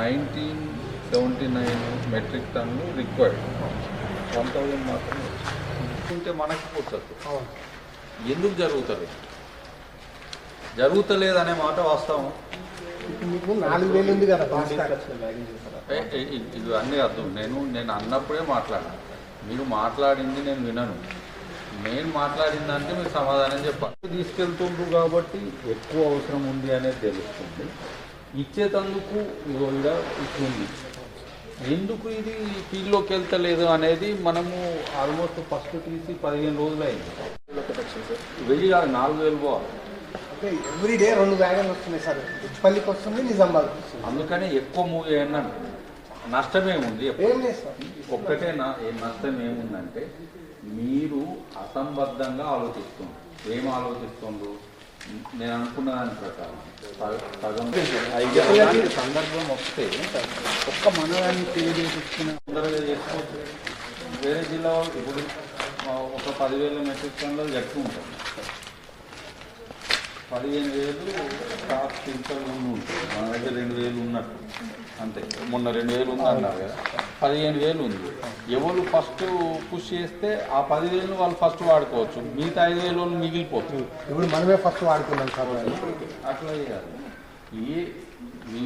Nineteen seventy nine metric tonne required one thousand మాత్రమే ఉంటే మనకి పోతుంది ఎందుకు జరుగుతుంది జరుగుతలేదనే మాట వాస్తవం. ఇది అన్నీ అర్థం. నేను నేను అన్నప్పుడే మాట్లాడాను. మీరు మాట్లాడింది నేను వినను. నేను మాట్లాడిందంటే మీకు సమాధానం చెప్పాలి. తీసుకెళ్తుండ్రు కాబట్టి ఎక్కువ అవసరం ఉంది అనేది తెలుస్తుంది. ఇచ్చేటందుకు ఇగో ఈడ ఇట్లుంది ఎందుకు ఇది ఫీల్డ్లోకి వెళ్తలేదు అనేది మనము ఆల్మోస్ట్ ఫస్ట్ తీసి పదిహేను రోజులు అయింది వెయ్యి కాదు నాలుగు వేలు పోవాలి. ఎవ్రీ డే రెండు వ్యాగన్లు వస్తున్నాయి సార్. ఉప్పల్లికి వస్తుంది నిజామాబాద్ అందుకనే ఎక్కువ మూవ్ చేయండి నష్టమేముంది? ఒక్కటే నా ఏ నష్టం ఏముందంటే మీరు అసంబద్ధంగా ఆలోచిస్తుంది ఏం ఆలోచిస్తుండ్రు? నేను అనుకున్న దాని ప్రకారం సందర్భం వస్తే ఒక్క మనదాన్ని తెలియజేసుకుని తొందరగా చేసుకోవచ్చు. వేరే జిల్లా వాళ్ళు ఇప్పుడు ఒక పదివేల మెట్రిక్ టన్నులు ఎక్కువ ఉంటుంది. పదిహేను వేలు స్టాక్ పింఛన్ ఉంటుంది. మన దగ్గర రెండు వేలు ఉన్నట్టు. అంతే. మొన్న రెండు వేలు ఉంది అన్నారు కదా. పదిహేను వేలు ఉంది. ఎవరు ఫస్ట్ పుష్ చేస్తే ఆ పదివేలు వాళ్ళు ఫస్ట్ వాడుకోవచ్చు. మిగతా ఐదు వేలు వాళ్ళు మిగిలిపోతుంది ఇప్పుడు మనమే ఫస్ట్ వాడుకున్నాం సార్. అట్లా చేయాలి మీ